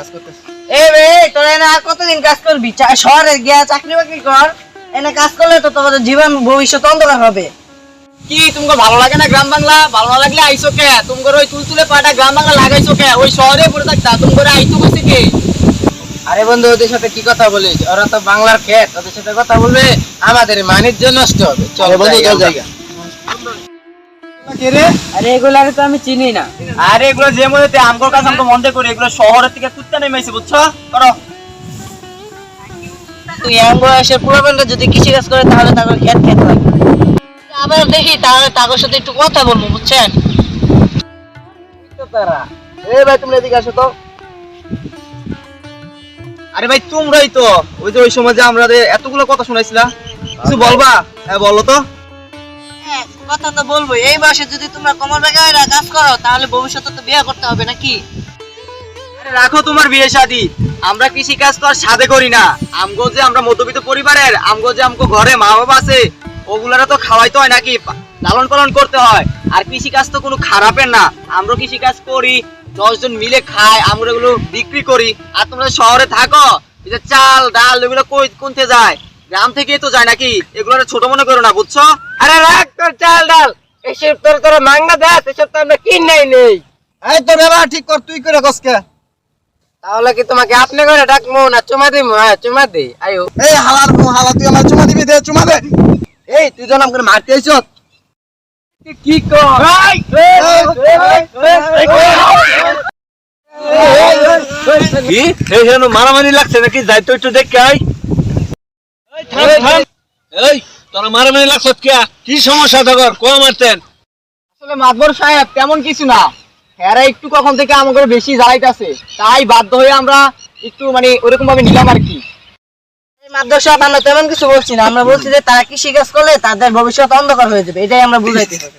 কাজ করতেছি বে তোরা এনে আর কতদিন কাজ করবি? শহরে গিয়া চাকরি বাকরি কর। এনে কাজ করলে তো তোমাদের জীবন ভবিষ্যৎ অন্ধকার হবে। কি তোমাকে ভালো লাগে না গ্রাম বাংলা? ভালো না লাগলে আইসো কে? তোমার ওই তুলতুলে পাটা গ্রাম বাংলা লাগাইছো কে? ওই শহরে পড়ে থাকতা তোমার আইতো বসে কে আরে বন্ধু ওদের সাথে কি কথা বলিস? ওরা তো বাংলার খেত ওদের সাথে কথা বলবে আমাদের বাণিজ্য নষ্ট হবে। চল বন্ধু জায়গা আরে এগুলারে তো আমি চিনি না। আরে এগুলো যে মধ্যে আমগোর কাছে আমগো মন্দে করে এগুলো শহরের থেকে কুত্তা নেমেছে বুঝছ? করো। তুই বয়সে পুরাবেনটা যদি কৃষি কাজ করে তাহলে তাকে খেত খেত আবার দেখি তাহলে তাদের সাথে একটু কথা বলব বুঝছেন? তারা? এ ভাই তুমি এদিকে আসো তো। আরে ভাই তোমরাই তো। ওই যে ওই সময় যে আমরা এতগুলো কথা শুনাইছিলা কিছু বলবা? হ্যাঁ বলো তো। কথা তো বলব এই বয়সে যদি তোমরা কমর বেগা কাজ করো, তাহলে ভবিষ্যতে তো বিয়ে করতে হবে নাকি? আরে রাখো তোমার বিয়ে শাদি। আমরা কৃষি কাজ তো আর সাদে করি না। আমগো যে আমরা মধ্যবিত্ত পরিবারের, আমগো যে আমগো ঘরে মা বাবা আছে, ওগুলারা তো খাওয়াইতে হয় নাকি? লালন পালন করতে হয়। আর কৃষি কাজ তো কোনো খারাপের না। আমরা কৃষি কাজ করি দশজন মিলে খাই আমরা এগুলো বিক্রি করি। আর তোমরা শহরে থাকো, এই যে চাল, ডাল, এগুলো কই কোনতে যায়? গ্রাম থেকেই তো যায় নাকি? এগুলো ছোট মনে করো না, বুঝছ? আরে রাখ! তোর চাল ডাল এসব তোর তোর মাঙ্গা দেস এসব তো আমরা কিন নাই নেই এই তোর ব্যবহার ঠিক কর তুই করে কসকে তাহলে কি তোমাকে আপনি করে ডাকবো না চুমা দিই হ্যাঁ চুমা দিই আয়ো এই হালার মু হালা তুই আমার চুমা দিবি দে চুমা দে এই তুই জন আমাকে মারতে আইছ কি কর কি এই যেন মারামারি লাগছে নাকি যাই তো একটু দেখে আই এই তোরা মারামারি লাগছে কে কি সমস্যা কো মারতেন? আসলে মাতবর সাহেব তেমন কিছু না। এরা একটু কখন থেকে আমাকে বেশি জ্বালাইতেছে। তাই বাধ্য হয়ে আমরা একটু মানে ওরকম ভাবে নিলাম আর কি। মাদ্রাসা আমরা তেমন কিছু বলছি না। আমরা বলছি যে তারা কৃষি কাজ করলে তাদের ভবিষ্যৎ অন্ধকার হয়ে যাবে। এটাই আমরা বুঝাইতে হবে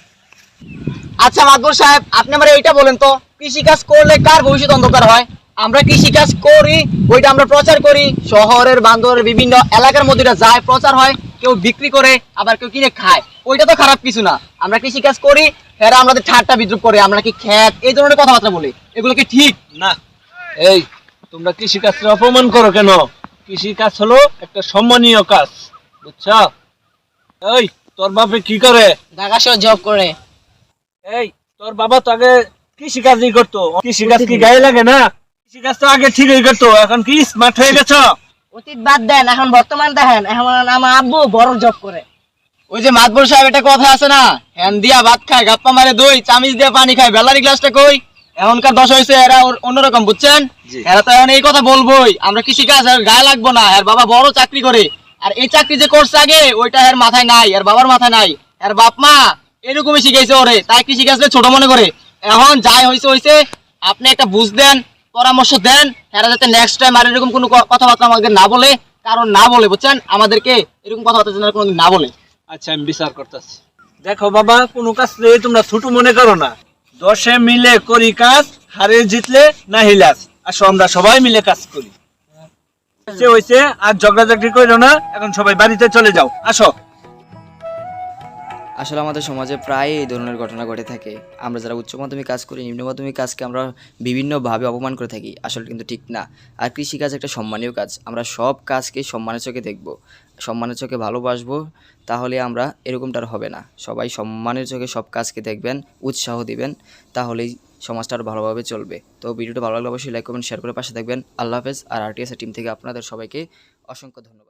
আচ্ছা মাতবর সাহেব আপনি আমার এইটা বলেন তো কৃষি কাজ করলে কার ভবিষ্যৎ অন্ধকার হয়? আমরা কৃষি কাজ করি ওইটা আমরা প্রচার করি। শহরের বান্দরের বিভিন্ন এলাকার মধ্যে যায় প্রচার হয়। কেউ বিক্রি করে আবার কেউ কিনে খায়। ওইটা তো খারাপ কিছু না। আমরা কৃষি কাজ করি এরা আমাদের ঠাট্টা বিদ্রুপ করে আমরা কি খ্যাত? এই ধরনের কথাবার্তা বলি। এগুলো কি ঠিক? না। এই তোমরা কৃষি কাজকে অপমান করো কেন? কৃষি কাজ হলো একটা সম্মানীয় কাজ বুঝছ? এই তোর বাপে কি করে? ঢাকা শহর জব করে। এই তোর বাবা তো আগে কৃষি কাজই করতো। কৃষি কাজ কি গায়ে লাগে না? কৃষি কাজ তো আগে ঠিকই করতো এখন কি স্মার্ট হয়ে গেছো? অতীত বাদ দেন এখন বর্তমান দেখেন এখন আমার আব্বু বড় জব করে। ওই যে মাতবর সাহেব একটা কথা আছে না? হ্যান দিয়া ভাত খায় গাপ্পা মারে দই চামিচ দিয়া পানি খায় বেলারি গ্লাসটা কই? এখনকার দশ হয়েছে এরা অন্যরকম বুঝছেন? এরা তো এখন এই কথা বলবোই। আমরা কৃষি কাজ গায়ে লাগবো না আর বাবা বড় চাকরি করে। আর এই চাকরি যে করছে আগে ওইটা এর মাথায় নাই আর বাবার মাথায় নাই। আর বাপ মা এরকমই শিখাইছে ওরে তাই কৃষি কাজকে ছোট মনে করে। এখন যাই হয়েছে হয়েছে আপনি একটা বুঝ দেন পরামর্শ দেন এরা যাতে নেক্সট টাইম আর এরকম কোনো কথাবার্তা আমাদের না বলে, কারণ না বলে, বুঝছেন? আমাদেরকে এরকম কথাবার্তা যেন কোনোদিন না বলে। আচ্ছা আমি বিচার করতেছি। দেখো বাবা, কোনো কাজ তোমরা ছোট মনে করো না। দশে মিলে করি কাজ, হারে জিতলে না হিলাস আসো, আমরা সবাই মিলে কাজ করি। হয়েছে আর ঝগড়াঝগড়ি করো না, এখন সবাই বাড়িতে চলে যাও। আসো। আসলে আমাদের সমাজে প্রায় এই ধরনের ঘটনা ঘটে থাকে। আমরা যারা উচ্চ মাধ্যমিক কাজ করি, নিম্ন মাধ্যমিক কাজকে আমরা বিভিন্নভাবে অপমান করে থাকি। আসলে কিন্তু ঠিক না। আর কৃষিকাজ একটা সম্মানীয় কাজ। আমরা সব কাজকে সম্মানের চোখে দেখব। সম্মানের চোখে ভালোবাসবো, তাহলে আমরা এরকমটা আর হবে না। সবাই সম্মানের চোখে সব কাজকে দেখবেন, উৎসাহ দিবেন, তাহলেই সমাজটা আরও ভালোভাবে চলবে। তো ভিডিওটা ভালো লাগলে অবশ্যই লাইক কমেন্ট শেয়ার করে পাশে দেখবেন আল্লাহ হাফেজ। আর আরটিএসের টিম থেকে আপনাদের সবাইকে অসংখ্য ধন্যবাদ।